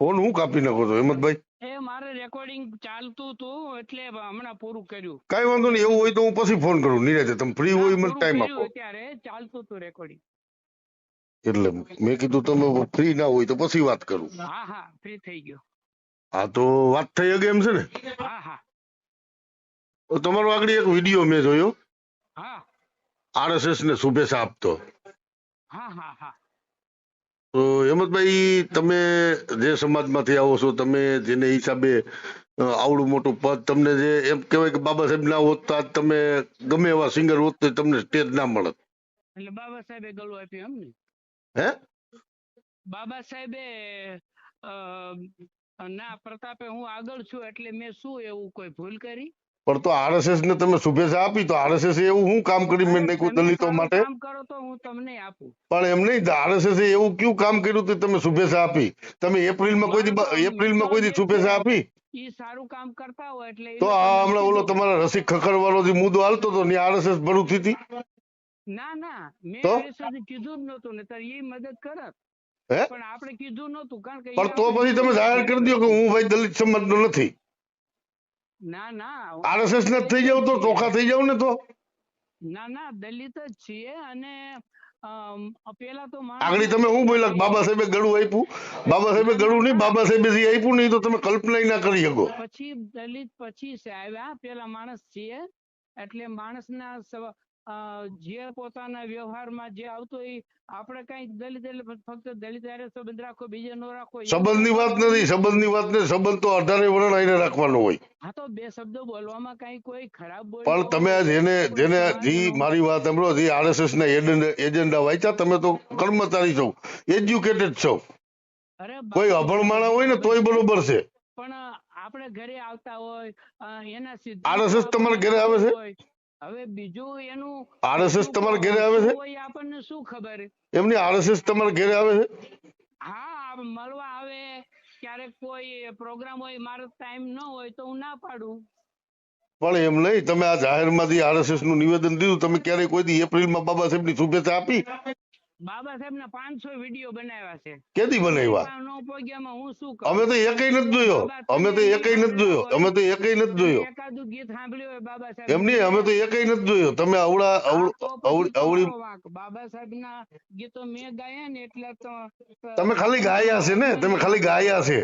Phone હું કાપી નાખો છો હિંમતભાઈ? એ મારે રેકોર્ડિંગ ચાલતું હતું એટલે હમણાં પૂરું કર્યું. કઈ વાંધો નહીં એવું હોય તો હું પછી ફોન કરું નિરાતે. તમે ફ્રી હોય મને ટાઈમ આપો. અત્યારે ચાલતું હતું રેકોર્ડિંગ એટલે મેં કીધું તમે ફ્રી ના હોય તો પછી વાત કરું. હા હા ફ્રી થઈ ગયો. હા તો વાત થઈ ગઈ એમ છે ને? હા હા. તમારો આગળ એક વીડિયો મેં જોયો. હા. આરએસએસ ને શુભેચ્છા આપતો. હા હા હા. તો હેમંતભાઈ તમે જે સમાજમાંથી આવો છો તમે જેને હિસાબે આવડું મોટું પદ તમને જે એમ કહેવાય કે બાબા સાહેબ ના હોત તો આજ તમે ગમે એવા સિંગર હોત તો તમને સ્ટેજ ના મળત. એટલે બાબા સાહેબે ગળું આપ્યું એમ ને હે? બાબા સાહેબે ના પ્રતાપે હું આગળ છું એટલે મેં શું એવું કોઈ ભૂલ કરી? પણ તો આરએસએસ ને તમે શુભેચ્છા આપી તો આરએસએસ એવું શું કામ કરી મેં નાખ્યું દલિતો માટે. કામ કરો તો હું તમને આપું. પણ એમ નહીં આરએસએસ એવું કયું કામ કર્યું તે તમે શુભેચ્છા આપી? તમે એપ્રિલમાં કોઈ એપ્રિલમાં કોઈ શુભેચ્છા આપી? ઈ સારું કામ કરતા હોય એટલે તો હમણાં ઓલો તમારા રસિક ખખર વાળો જે મુદ્દો હાલતો હતો ને આરએસએસ ભરૂચ હતી ના ના. મેં તો? કીધું જ નહોતું ને એ મદદ કરત. હે? પણ આપણે કીધું નહોતું કારણ કે પણ તો પછી તમે જાહેર કરી દો કે હું ભાઈ દલિત સમાજનો નથી. ના ના આરએસએસ ને થઈ જાવ તો ચોખા થઈ જાવ ને તો. ના ના દલિત જ છીએ અને પેલા તો આગળ તમે શું બોલ્યા બાબા સાહેબે ગળું આપ્યું? બાબા સાહેબે ગળું નહીં બાબા સાહેબે જે આપ્યું નહીં તો તમે કલ્પના ના કરી શકો. પછી દલિત પછી છે આવ્યા પેલા માણસ છીએ. એટલે માણસના જે પોતાના વ્યવહારમાં જે આવતો એ આપણે કઈ દલિત એટલે ફક્ત દલિત સંબંધ રાખો બીજે નો રાખો સંબંધની વાત નથી સંબંધની વાત નથી સંબંધ તો અઢારે વર્ણ આઈને રાખવાનો હોય. હા તો બે શબ્દો બોલવામાં કઈ કોઈ ખરાબ બોલ પણ તમે જેને જેને જી મારી વાત સાંભળો જે આરએસએસ ના એજન્ડા વાંચ્યા તમે તો કર્મચારી છો એજ્યુકેટેડ છો. અરે કોઈ અભણ માણા હોય ને તોય બરોબર છે. પણ આપણે ઘરે આવતા હોય એના એના આરએસએસ તમારા ઘરે આવે છે? હવે બીજું એનું આરએસએસ તમારા ઘરે આવે છે? કોઈ આપણને શું ખબર? એમની આરએસએસ તમારા ઘરે આવે છે? હા મળવા આવે. ક્યારેક કોઈ પ્રોગ્રામ હોય મારો ટાઈમ ન હોય તો હું ના પાડું. પણ એમ નહીં તમે આ જાહેરમાંથી આરએસએસનું નિવેદન દીધું તમે ક્યારેય કોઈ દી એપ્રિલમાં બાબા સાહેબની શુભેચ્છા આપી? બાબા સાહેબ ના પાંચસો વીડિયો બનાવ્યા છે. કેદી બનાવ્યા? હું શું કરું અમે તો એકય નથી જોયો. અમે તો એકય નથી જોયો. અમે તો એકય નથી જોયો. એકાદું ગીત સાંભળ્યું હોય બાબા સાહેબ. એમ નહીં અમે તો એકય નથી જોયો. તમે આવડા વાંક. બાબા સાહેબ ના ગીતો મેં ગાયા ને એટલે તો તમે ખાલી ગાયા છે ને? તમે ખાલી ગાયા છે.